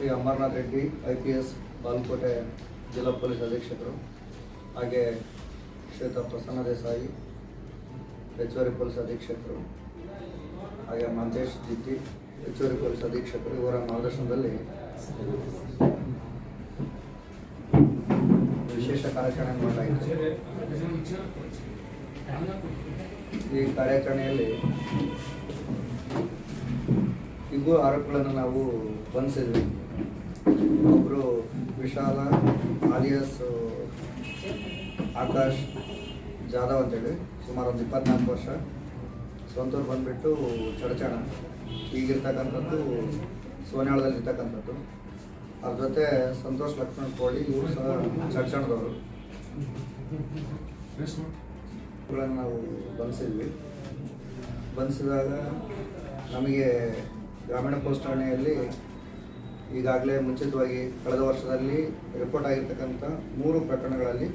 Shri Amarnath Reddy, I P S Balkote ಜಿಲ್ಲಾ police ಅಧೀಕ್ಷಕರು, ಹಾಗೆ ಶ್ವೇತಾ ಪ್ರಸನ್ನ ದೇಸಾಯಿ, ಹೆಚ್ಚುವರಿ ಪೊಲೀಸ್ ಅಧೀಕ್ಷಕರು, ಹಾಗೆ ಮಂತೇಶ್ ಜಿತ್ತಿ ಹೆಚ್ಚುವರಿ ಪೊಲೀಸ್ ಅಧೀಕ್ಷಕರು ಇವರ ಮಾರ್ಗದರ್ಶನದಲ್ಲಿ ವಿಶೇಷ ಕಾರ್ಯಾಚರಣೆ ಮಾಡಲಾಯಿತು. ಈ ಕಾರ್ಯಾಚರಣೆಯಲ್ಲಿ ಇಬ್ಬರು ಆರೋಪಿಗಳನ್ನು ನಾವು ಬಂಧಿಸಿದ್ವಿ. ಒಬ್ಬರು ವಿಶಾಲ ಆಲಿಯಾಸ್ ಆಕಾಶ್ ಜಾಧವ್ ಅಂತೇಳಿ, ಸುಮಾರು ಒಂದು ಇಪ್ಪತ್ನಾಲ್ಕು ವರ್ಷ. ಸ್ವಂತೂರು ಬಂದುಬಿಟ್ಟು ಚಡಚಣ. ಈಗಿರ್ತಕ್ಕಂಥದ್ದು ಸೋನಿಯಾಳದಲ್ಲಿ ಇರ್ತಕ್ಕಂಥದ್ದು ಅವ್ರ ಜೊತೆ ಸಂತೋಷ್ ಲಕ್ಷ್ಮಣ್ ಕೋಳಿ, ಇವರು ಸಹ ಚಡಚಣದವರು. ಇವುಗಳನ್ನು ನಾವು ಬಂಧಿಸಿದ್ವಿ ಬಂಧಿಸಿದಾಗ ನಮಗೆ ಗ್ರಾಮೀಣ ಪೋಸ್ಟ್ ಠಾಣೆಯಲ್ಲಿ ಈಗಾಗಲೇ ಮುಂಚಿತವಾಗಿ ಕಳೆದ ವರ್ಷದಲ್ಲಿ ರಿಪೋರ್ಟ್ ಆಗಿರ್ತಕ್ಕಂಥ ಮೂರು ಪ್ರಕರಣಗಳಲ್ಲಿ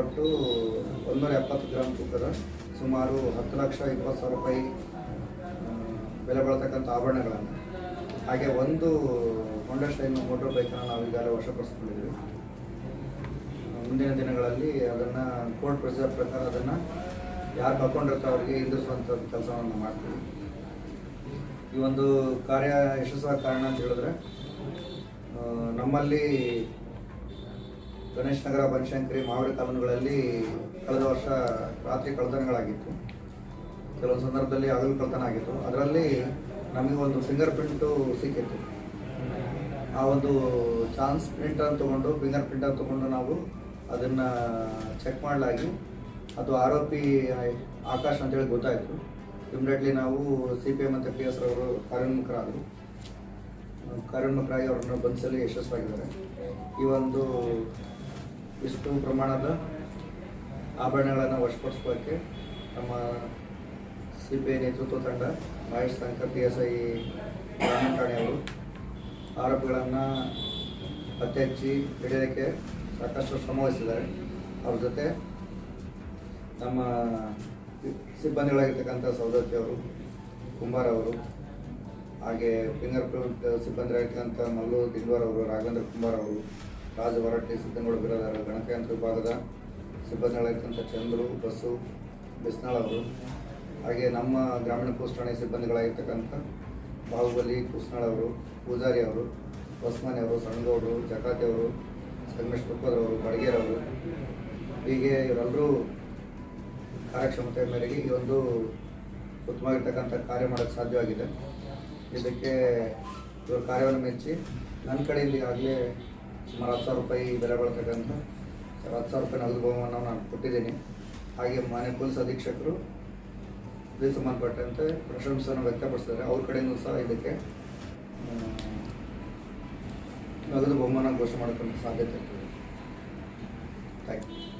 ಒಟ್ಟು ಒಂದೂರ ಎಪ್ಪತ್ತು ಗ್ರಾಮ್ ತೂಕದ ಸುಮಾರು ಹತ್ತು ಲಕ್ಷ ಇಪ್ಪತ್ತು ಸಾವಿರ ರೂಪಾಯಿ ಬೆಲೆ ಬಾಳ್ತಕ್ಕಂಥ ಆಭರಣಗಳನ್ನು. ಹಾಗೆ ಒಂದು ಹೊಂಡಾ ಶೈನ್ ಮೋಟರ್ ಬೈಕನ್ನು ನಾವು ಈಗಾಗಲೇ ವಶಪಡಿಸ್ಕೊಂಡಿದ್ವಿ ಮುಂದಿನ ದಿನಗಳಲ್ಲಿ ಅದನ್ನು ಕೋರ್ಟ್ ಪ್ರೊಸೀಜರ್ ಪ್ರಕಾರ ಅದನ್ನು ಯಾರು ಕಳ್ಕೊಂಡಿರ್ತಾರೆ ಅವರಿಗೆ ಹಿಂದಿರುಸುವಂಥ ಕೆಲಸವನ್ನು ಮಾಡ್ತೀವಿ. ಈ ಒಂದು ಕಾರ್ಯ ಯಶಸ್ವ ಕಾರಣ ಅಂತ ಹೇಳಿದ್ರೆ ನಮ್ಮಲ್ಲಿ ಗಣೇಶ್ ನಗರ, ಬನಶಂಕರಿ, ಮಾವಳಿ ಕಾಲೋನಿಗಳಲ್ಲಿ ಕಳೆದ ವರ್ಷ ರಾತ್ರಿ ಕಳ್ತನಗಳಾಗಿತ್ತು ಕೆಲವೊಂದು ಸಂದರ್ಭದಲ್ಲಿ ಹಗಲು ಕಳ್ತನ ಆಗಿತ್ತು ಅದರಲ್ಲಿ ನಮಗೆ ಒಂದು ಫಿಂಗರ್ ಪ್ರಿಂಟು ಸಿಕ್ಕಿತ್ತು. ಆ ಒಂದು ಚಾನ್ಸ್ ಪ್ರಿಂಟನ್ನು ತೊಗೊಂಡು ಫಿಂಗರ್ ಪ್ರಿಂಟನ್ನು ತೊಗೊಂಡು ನಾವು ಅದನ್ನು ಚೆಕ್ ಮಾಡಲಾಗಿ, ಅದು ಆರೋಪಿ ಆಕಾಶ್ ಅಂತೇಳಿ ಗೊತ್ತಾಯಿತು. ಇಮಿಡಿಯೇಟ್ಲಿ ನಾವು ಸಿ ಪಿ ಎಂ ಮತ್ತು ಪಿ ಎಸ್ ಅವರು ಕಾರ್ಯೋನ್ಮುಖರಾದರು. ಕಾರ್ಯೋನ್ಮುಖರಾಗಿ ಅವ್ರನ್ನ ಬಂಧಿಸಲು ಯಶಸ್ವಾಗಿದ್ದಾರೆ. ಈ ಒಂದು ಇಷ್ಟು ಪ್ರಮಾಣದ ಆಭರಣಗಳನ್ನು ವಶಪಡಿಸೋಕ್ಕೆ ನಮ್ಮ ಸಿ ಬಿ ಐ ನೇತೃತ್ವ ತಂಡ, ಮಹೇಶ್ ಶಂಕರ್ ಎಸ್ ಐ ಗ್ರಾಮೀಣ ಠಾಣೆಯವರು ಆರೋಪಿಗಳನ್ನು ಪತ್ತೆ ಹಚ್ಚಿ ಹಿಡಿಯೋದಕ್ಕೆ ಸಾಕಷ್ಟು ಶ್ರಮ ವಹಿಸಿದ್ದಾರೆ. ಅವ್ರ ಜೊತೆ ನಮ್ಮ ಸಿಬ್ಬಂದಿಗಳಾಗಿರ್ತಕ್ಕಂಥ ಸೌದತ್ತಿಯವರು ಕುಂಬಾರ್ ಅವರು ಹಾಗೆ ಫಿಂಗರ್ ಪ್ರಿಂಟ್ ಸಿಬ್ಬಂದಿಯಾಗಿರ್ತಕ್ಕಂಥ ಮಲ್ಲು ದಿಲ್ವಾರ್ ಅವರು, ರಾಘವೇಂದ್ರ ಕುಮಾರ್ ಅವರು ರಾಜ ಹೊರಟ್ಟಿ ಸಿದ್ದನಗೌಡ ಬಿರಾದಾರ ಗಣಕಯಂತ್ರ ವಿಭಾಗದ ಸಿಬ್ಬಂದಿಗಳಾಗಿರ್ತಕ್ಕಂಥ ಚಂದ್ರು ಬಸ್ಸು ಬಿಸ್ನಾಳ್ ಅವರು. ಹಾಗೆ ನಮ್ಮ ಗ್ರಾಮೀಣ ಪೋಸ್ಟ್ ಠಾಣೆ ಸಿಬ್ಬಂದಿಗಳಾಗಿರ್ತಕ್ಕಂಥ ಬಾಹುಬಲಿ, ಕುಸ್ನಾಳ್ ಅವರು, ಪೂಜಾರಿ ಅವರು, ಹೊಸ್ಮಾನಿ ಅವರು, ಸಣ್ಣಗೌಡರು ಜಕಾತಿ ಅವರು, ಸಂಗಮೇಶ್ ತುಪ್ಪದವರು ಬಡಗೇರವರು ಹೀಗೆ ಇವರೆಲ್ಲರೂ ಕಾರ್ಯಕ್ಷಮತೆ ಮೇರೆಗೆ ಈ ಒಂದು ಉತ್ತಮವಾಗಿರ್ತಕ್ಕಂಥ ಕಾರ್ಯ ಮಾಡೋಕ್ಕೆ ಸಾಧ್ಯವಾಗಿದೆ. ಇದಕ್ಕೆ ಇವರು ಕಾರ್ಯವನ್ನು ಮೆಚ್ಚಿ ನನ್ನ ಕಡೆಯಿಂದ ಆಗಲೇ ಸುಮಾರು ಹತ್ತು ಸಾವಿರ ರೂಪಾಯಿ ಬೆಲೆ ಬಾಳ್ತಕ್ಕಂಥ ಹತ್ತು ಸಾವಿರ ರೂಪಾಯಿ ನಗದು ಬಹುಮಾನ ನಾನು ಕೊಟ್ಟಿದ್ದೀನಿ. ಹಾಗೆ ಮಾನ್ಯ ಪೊಲೀಸ್ ಅಧೀಕ್ಷಕರು ಇದಕ್ಕೆ ಸಂಬಂಧಪಟ್ಟಂತೆ ಪ್ರಶಂಸೆಯನ್ನು ವ್ಯಕ್ತಪಡಿಸಿದ್ದಾರೆ. ಅವ್ರ ಕಡೆಯಿಂದ ಸಹ ಇದಕ್ಕೆ ನಗದು ಬಹುಮಾನ ಘೋಷಣೆ ಮಾಡೋಕ್ಕಂಥ ಸಾಧ್ಯತೆ ಇರ್ತದೆ. Thank you